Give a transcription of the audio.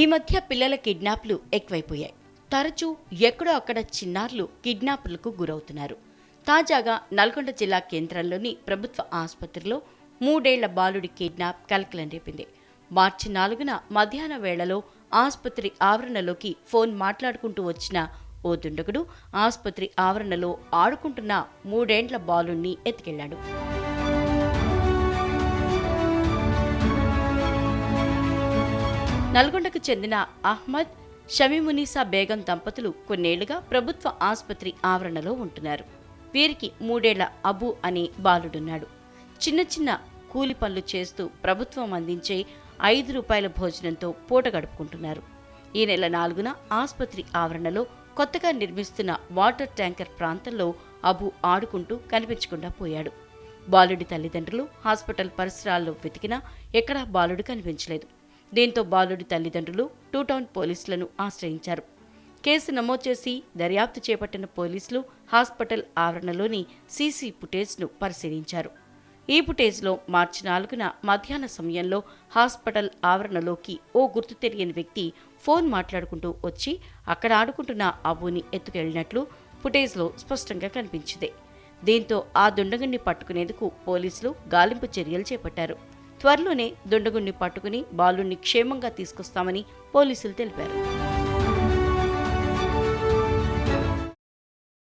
ఈ మధ్య పిల్లల కిడ్నాప్లు ఎక్కువైపోయాయి. తరచూ ఎక్కడో అక్కడ చిన్నారులు కిడ్నాప్లకు గురవుతున్నారు. తాజాగా నల్గొండ జిల్లా కేంద్రంలోని ప్రభుత్వ ఆసుపత్రిలో మూడేళ్ళ బాలుడి కిడ్నాప్ కలకలం రేపింది. మార్చి నాలుగున మధ్యాహ్న వేళలో ఆసుపత్రి ఆవరణలోకి ఫోన్ మాట్లాడుకుంటూ వచ్చిన ఓ దుండగుడు ఆసుపత్రి ఆవరణలో ఆడుకుంటున్న మూడేండ్ల బాలుణ్ణి ఎత్తికెళ్ళాడు నల్గొండకు చెందిన అహ్మద్ షమీమునీసా బేగం దంపతులు కొన్నేళ్ళుగా ప్రభుత్వ ఆసుపత్రి ఆవరణలో ఉంటున్నారు. వీరికి మూడేళ్ళ అబు అనే బాలుడున్నాడు. చిన్న చిన్న కూలి పనులు చేస్తూ ప్రభుత్వం అందించే ఐదు రూపాయల భోజనంతో పూట గడుపుకుంటున్నారు. ఈ నెల నాలుగున ఆసుపత్రి ఆవరణలో కొత్తగా నిర్మిస్తున్న వాటర్ ట్యాంకర్ ప్రాంతంలో అబు ఆడుకుంటూ కనిపించకుండా పోయాడు. బాలుడి తల్లిదండ్రులు హాస్పిటల్ పరిసరాల్లో వెతికినా ఎక్కడా బాలుడు కనిపించలేదు. దీంతో బాలుడి తల్లిదండ్రులు టూ టౌన్ పోలీసులను ఆశ్రయించారు. కేసు నమోదు చేసి దర్యాప్తు చేపట్టిన పోలీసులు హాస్పిటల్ ఆవరణలోని సీసీ ఫుటేజ్ను పరిశీలించారు. ఈ ఫుటేజ్లో మార్చి నాలుగున మధ్యాహ్న సమయంలో హాస్పిటల్ ఆవరణలోకి ఓ గుర్తు తెలియని వ్యక్తి ఫోన్ మాట్లాడుకుంటూ వచ్చి అక్కడ ఆడుకుంటున్న అబుని ఎత్తుకెళ్ళినట్లు ఫుటేజ్లో స్పష్టంగా కనిపించింది. దీంతో ఆ దుండగుణ్ణి పట్టుకునేందుకు పోలీసులు గాలింపు చర్యలు చేపట్టారు. త్వరలోనే దుండగుణ్ణి పట్టుకుని బాలుణ్ణి క్షేమంగా తీసుకొస్తామని పోలీసులు తెలిపారు.